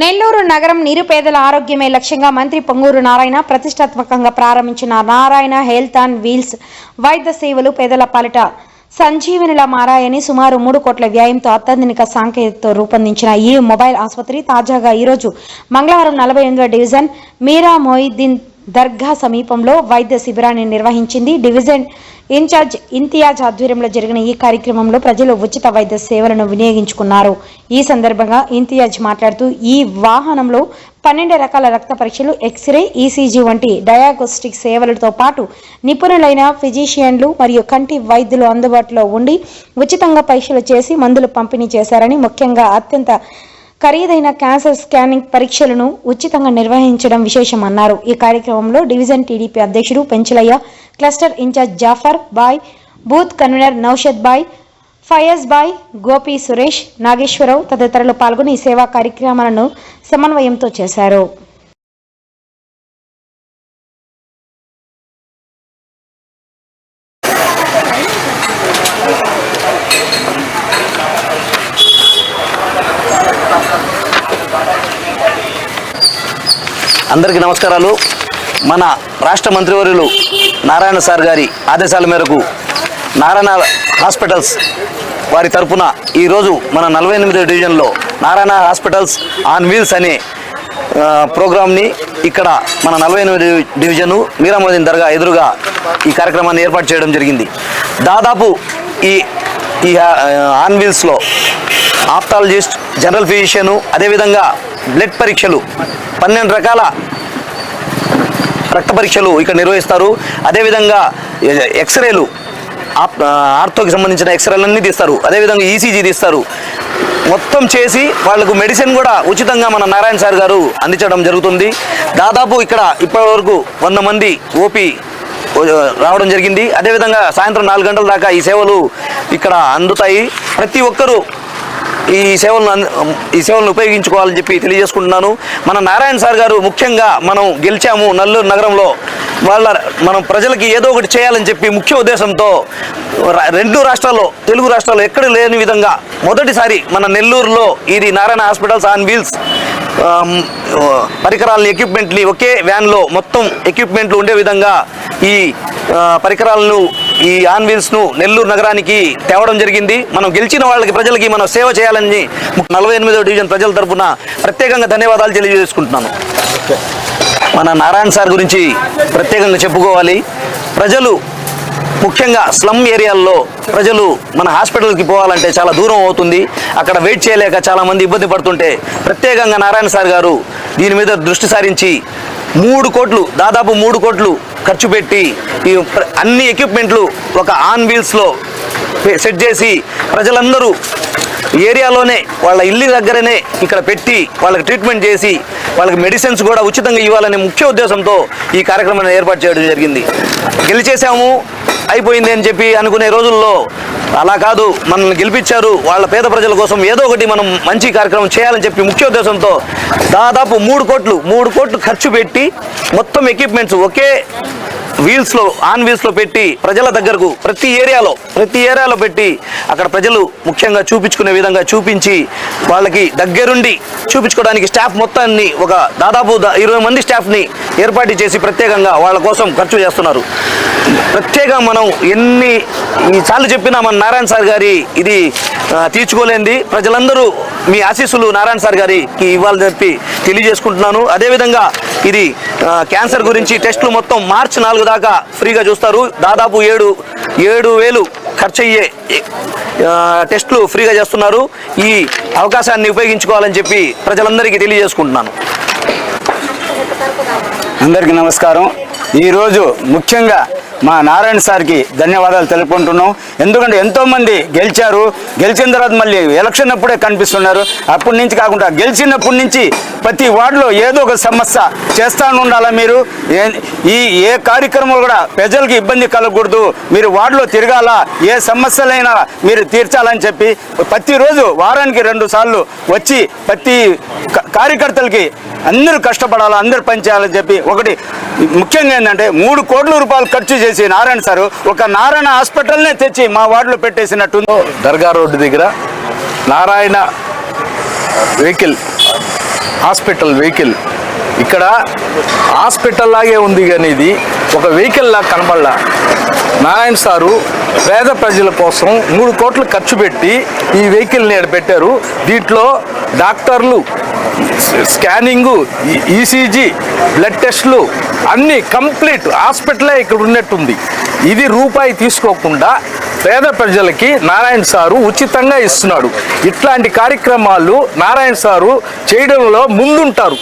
నెల్లూరు నగరం నిరుపేదల ఆరోగ్యమే లక్ష్యంగా మంత్రి పొంగూరు నారాయణ ప్రతిష్టాత్మకంగా ప్రారంభించిన నారాయణ హెల్త్ అండ్ వీల్స్ వైద్య సేవలు పేదల పాలిట సంజీవనిలా మారాయని సుమారు మూడు కోట్ల వ్యయంతో అత్యాధునిక సాంకేతికతో రూపొందించిన ఈ మొబైల్ ఆసుపత్రి తాజాగా ఈరోజు మంగళవారం నలభై ఎనిమిదో డివిజన్ మీరా మొయిద్దీన్ దర్గా సమీపంలో వైద్య శిబిరాన్ని నిర్వహించింది. డివిజన్ ఇన్ఛార్జ్ ఇంతియాజ్ ఆధ్వర్యంలో జరిగిన ఈ కార్యక్రమంలో ప్రజలు ఉచిత వైద్య సేవలను వినియోగించుకున్నారు. ఈ సందర్భంగా ఇంతియాజ్ మాట్లాడుతూ ఈ వాహనంలో పన్నెండు రకాల రక్త పరీక్షలు ఎక్స్రే ఈసీజీ వంటి డయాగ్నోస్టిక్ సేవలతో పాటు నిపుణులైన ఫిజిషియన్లు మరియు కంటి వైద్యులు అందుబాటులో ఉండి ఉచితంగా పరీక్షలు చేసి మందులు పంపిణీ చేశారని ముఖ్యంగా అత్యంత ఖరీదైన క్యాన్సర్ స్కానింగ్ పరీక్షలను ఉచితంగా నిర్వహించడం విశేషమన్నారు. ఈ కార్యక్రమంలో డివిజన్ టీడీపీ అధ్యక్షుడు Penchalaiah cluster incharge Jafar bhai booth convener Naushad bhai Fayaz bhai Gopi Suresh Nageswara Rao తదితరులు పాల్గొని సేవా కార్యక్రమాలను సమన్వయంతో చేశారు. అందరికీ నమస్కారాలు. మన రాష్ట్ర మంత్రివర్యులు నారాయణ సార్ గారి ఆదేశాల మేరకు నారాయణ హాస్పిటల్స్ వారి తరపున ఈరోజు మన నలభై ఎనిమిదో డివిజన్లో నారాయణ హాస్పిటల్స్ ఆన్ వీల్స్ అనే ప్రోగ్రామ్ని ఇక్కడ మన నలభై ఎనిమిది డివిజను మీరామోదీన్ దర్గా ఎదురుగా ఈ కార్యక్రమాన్ని ఏర్పాటు చేయడం జరిగింది. దాదాపు ఈ ఈ ఆన్ వీల్స్లో ఆప్టాలజిస్ట్ జనరల్ ఫిజిషియను అదేవిధంగా బ్లడ్ పరీక్షలు పన్నెండు రకాల రక్త పరీక్షలు ఇక్కడ నిర్వహిస్తారు. అదేవిధంగా ఎక్స్రేలు ఆర్థోకి సంబంధించిన ఎక్స్రేలన్నీ తీస్తారు. అదేవిధంగా ఈసీజీ తీస్తారు. మొత్తం చేసి వాళ్ళకు మెడిసిన్ కూడా ఉచితంగా మన నారాయణ సార్ గారు అందించడం జరుగుతుంది. దాదాపు ఇక్కడ ఇప్పటివరకు వంద మంది ఓపీ రావడం జరిగింది. అదేవిధంగా సాయంత్రం నాలుగు గంటల దాకా ఈ సేవలు ఇక్కడ అందుతాయి. ప్రతి ఒక్కరూ ఈ సేవలను ఈ సేవలను ఉపయోగించుకోవాలని చెప్పి తెలియజేసుకుంటున్నాను. మన నారాయణ సార్ గారు ముఖ్యంగా మనం గెలిచాము నల్లూరు నగరంలో. వాళ్ళ మనం ప్రజలకి ఏదో ఒకటి చేయాలని చెప్పి ముఖ్య ఉద్దేశంతో రెండు రాష్ట్రాల్లో తెలుగు రాష్ట్రాల్లో ఎక్కడ లేని విధంగా మొదటిసారి మన నెల్లూరులో ఇది నారాయణ హాస్పిటల్స్ ఆన్ వీల్స్ పరికరాలని ఎక్విప్మెంట్ని ఒకే వ్యాన్లో మొత్తం ఎక్విప్మెంట్లు ఉండే విధంగా ఈ పరికరాలను ఈ ఆన్ వీల్స్ను నెల్లూరు నగరానికి తేవడం జరిగింది. మనం గెలిచిన వాళ్ళకి ప్రజలకి మనం సేవ చేయాలని నలభై ఎనిమిదో డివిజన్ ప్రజల తరపున ప్రత్యేకంగా ధన్యవాదాలు తెలియజేసుకుంటున్నాను. మన నారాయణ సార్ గురించి ప్రత్యేకంగా చెప్పుకోవాలి. ప్రజలు ముఖ్యంగా స్లమ్ ఏరియాల్లో ప్రజలు మన హాస్పిటల్కి పోవాలంటే చాలా దూరం అవుతుంది. అక్కడ వెయిట్ చేయలేక చాలామంది ఇబ్బంది పడుతుంటే ప్రత్యేకంగా నారాయణ సార్ గారు దీని మీద దృష్టి సారించి మూడు కోట్లు దాదాపు మూడు కోట్లు ఖర్చు పెట్టి ఈ ప్ర- అన్ని ఎక్విప్మెంట్లు ఒక ఆన్ వీల్స్లో సెట్ చేసి ప్రజలందరూ ఏరియాలోనే వాళ్ళ ఇల్లు దగ్గరనే ఇక్కడ పెట్టి వాళ్ళకి ట్రీట్మెంట్ చేసి వాళ్ళకి మెడిసిన్స్ కూడా ఉచితంగా ఇవ్వాలనే ముఖ్య ఉద్దేశంతో ఈ కార్యక్రమాన్ని ఏర్పాటు చేయడం జరిగింది. గెలిచేసాము అయిపోయింది అని చెప్పి అనుకునే రోజుల్లో అలా కాదు మనల్ని గెలిపించారు. వాళ్ళ పేద ప్రజల కోసం ఏదో ఒకటి మనం మంచి కార్యక్రమం చేయాలని చెప్పి ముఖ్య ఉద్దేశంతో దాదాపు మూడు కోట్లు మూడు కోట్లు ఖర్చు పెట్టి మొత్తం ఎక్విప్మెంట్స్ ఒకే వీల్స్లో ఆన్ వీల్స్లో పెట్టి ప్రజల దగ్గరకు ప్రతి ఏరియాలో ప్రతి ఏరియాలో పెట్టి అక్కడ ప్రజలు ముఖ్యంగా చూపించుకునే విధంగా చూపించి వాళ్ళకి దగ్గరుండి చూపించుకోవడానికి స్టాఫ్ మొత్తాన్ని ఒక దాదాపు ఇరవై మంది స్టాఫ్ని ఏర్పాటు చేసి ప్రత్యేకంగా వాళ్ళ కోసం ఖర్చు చేస్తున్నారు. ప్రత్యేకంగా మనం ఎన్ని సార్లు చెప్పినా మన నారాయణ సార్ గారి ఇది తీర్చుకోలేంది. ప్రజలందరూ మీ ఆశీస్సులు నారాయణ సార్ గారికి ఇవ్వాలని చెప్పి తెలియజేసుకుంటున్నాను. అదేవిధంగా ఇది క్యాన్సర్ గురించి టెస్టులు మొత్తం మార్చి నాలుగు దాకా ఫ్రీగా చూస్తారు. దాదాపు ఏడు ఏడు వేలు ఖర్చు అయ్యే టెస్టులు ఫ్రీగా చేస్తున్నారు. ఈ అవకాశాన్ని ఉపయోగించుకోవాలని చెప్పి ప్రజలందరికీ తెలియజేసుకుంటున్నాను. అందరికీ నమస్కారం. ఈరోజు ముఖ్యంగా మా నారాయణ సార్కి ధన్యవాదాలు తెలుపుకుంటున్నాం. ఎందుకంటే ఎంతోమంది గెలిచారు. గెలిచిన తర్వాత మళ్ళీ ఎలక్షన్ అప్పుడే కనిపిస్తున్నారు. అప్పటి నుంచి కాకుండా గెలిచినప్పటి నుంచి ప్రతి వార్డులో ఏదో ఒక సమస్య చేస్తాను ఉండాలా మీరు? ఏ- ఈ ఏ కార్యక్రమాలు కూడా ప్రజలకు ఇబ్బంది కలగకూడదు. మీరు వార్డులో తిరగాల? ఏ సమస్యలైనా మీరు తీర్చాలని చెప్పి ప్రతిరోజు వారానికి రెండు సార్లు వచ్చి ప్రతి కార్యకర్తలకి అందరూ కష్టపడాలి అందరు పనిచేయాలని చెప్పి ఒకటి ముఖ్యంగా ఏంటంటే మూడు కోట్ల రూపాయలు ఖర్చు చేసి నారాయణ సారు ఒక నారాయణ హాస్పిటల్నే తెచ్చి మా వార్డులో పెట్టేసినట్టు దర్గా రోడ్డు దగ్గర నారాయణ వెహికల్ హాస్పిటల్ వెహికల్. ఇక్కడ హాస్పిటల్ లాగే ఉంది కానీ ఇది ఒక వెహికల్ లాగా కనబడలా. నారాయణ సారు పేద ప్రజల కోసం మూడు కోట్లు ఖర్చు పెట్టి ఈ వెహికల్ని పెట్టారు. దీంట్లో డాక్టర్లు స్కానింగు ఈసీజీ బ్లడ్ టెస్ట్లు అన్నీ కంప్లీట్. హాస్పిటలే ఇక్కడ ఉన్నట్టుంది. ఇది రూపాయి తీసుకోకుండా పేద ప్రజలకి నారాయణ సారు ఉచితంగా ఇస్తున్నాడు. ఇట్లాంటి కార్యక్రమాలు నారాయణ సారు చేయడంలో ముందుంటారు.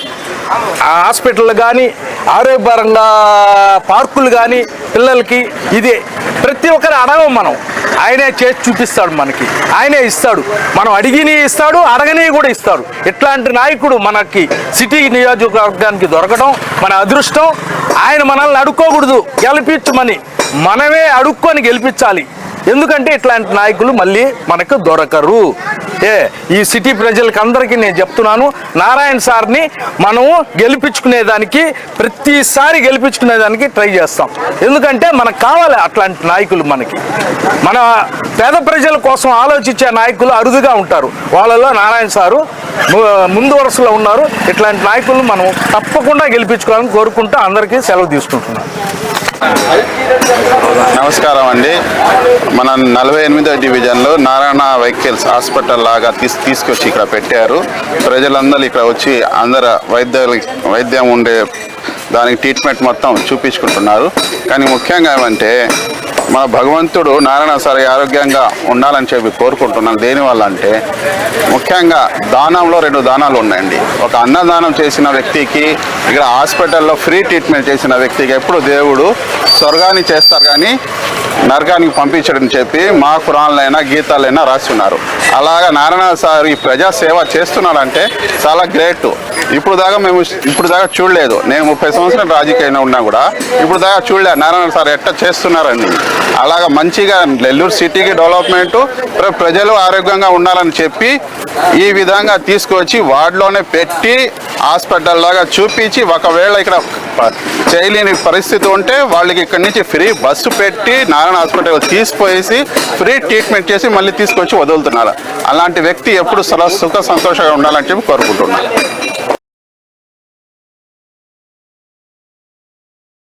హాస్పిటల్ కానీ ఆరోగ్యపరంగా పార్కులు కానీ పిల్లలకి ఇది. ప్రతి ఒక్కరు అడగం మనం. ఆయనే చేసి చూపిస్తాడు మనకి. ఆయనే ఇస్తాడు. మనం అడిగిని ఇస్తాడు అడగని కూడా ఇస్తాడు. ఇట్లాంటి నాయకుడు మనకి సిటీ నియోజకవర్గానికి దొరకడం మన అదృష్టం. ఆయన మనల్ని అడుక్కోకూడదు. గెలిపించమని మనమే అడుక్కొని గెలిపించాలి. ఎందుకంటే ఇట్లాంటి నాయకులు మళ్ళీ మనకు దొరకరు. ఏ ఈ సిటీ ప్రజలకి అందరికీ నేను చెప్తున్నాను నారాయణ సార్ని మనము గెలిపించుకునేదానికి ప్రతిసారి గెలిపించుకునేదానికి ట్రై చేస్తాం. ఎందుకంటే మనకు కావాలి అట్లాంటి నాయకులు మనకి. మన పేద ప్రజల కోసం ఆలోచించే నాయకులు అరుదుగా ఉంటారు. వాళ్ళలో నారాయణ సారు ము- ముందు వరుసలో ఉన్నారు. ఇట్లాంటి నాయకులు మనం తప్పకుండా గెలిపించుకోవాలని కోరుకుంటూ అందరికీ సెలవు తీసుకుంటున్నాం నమస్కారం అండి. మన నలభై ఎనిమిదో డివిజన్లో నారాయణ వెహికల్స్ హాస్పిటల్ లాగా తీస్ తీసుకొచ్చి ఇక్కడ పెట్టారు. ప్రజలందరూ ఇక్కడ వచ్చి అందరు వైద్యాలు వైద్యం ఉండే దానికి ట్రీట్మెంట్ మొత్తం చూపించుకుంటున్నారు. కానీ ముఖ్యంగా ఏమంటే మా భగవంతుడు నారాయణ సారి ఆరోగ్యంగా ఉండాలని చెప్పి కోరుకుంటున్నాను. దేనివల్ల అంటే ముఖ్యంగా దానంలో రెండు దానాలు ఉన్నాయండి. ఒక అన్నదానం చేసిన వ్యక్తికి ఇక్కడ హాస్పిటల్లో ఫ్రీ ట్రీట్మెంట్ చేసిన వ్యక్తికి ఎప్పుడు దేవుడు స్వర్గాన్ని చేస్తారు కానీ నరకానికి పంపించడం చెప్పి మా కురాన్లైనా గీతాలైనా రాసి ఉన్నారు అలాగా నారాయణ సార్ ఈ ప్రజాసేవ చేస్తున్నాడంటే చాలా గ్రేట్. ఇప్పుడు దాకా మేము ఇప్పుడు దాకా చూడలేదు. నేను ముప్పై సంవత్సరాలు రాజకీయంగా ఉన్నా కూడా ఇప్పుడు దాకా చూడలేదు నారాయణ సార్ ఎట్లా చేస్తున్నారని. అలాగా మంచిగా నెల్లూరు సిటీకి డెవలప్మెంట్ ప్రజలు ఆరోగ్యంగా ఉండాలని చెప్పి ఈ విధంగా తీసుకొచ్చి వార్డులోనే పెట్టి హాస్పిటల్ లాగా చూపించి ఒకవేళ ఇక్కడ చేయలేని పరిస్థితి ఉంటే వాళ్ళకి ఇక్కడి నుంచి ఫ్రీ బస్సు పెట్టి నారాయణ హాస్పిటల్ తీసిపోయేసి ఫ్రీ ట్రీట్మెంట్ చేసి మళ్ళీ తీసుకొచ్చి వదులుతున్నారు. అలాంటి వ్యక్తి ఎప్పుడు సలా సుఖ సంతోషంగా ఉండాలని చెప్పి కోరుకుంటున్నాను.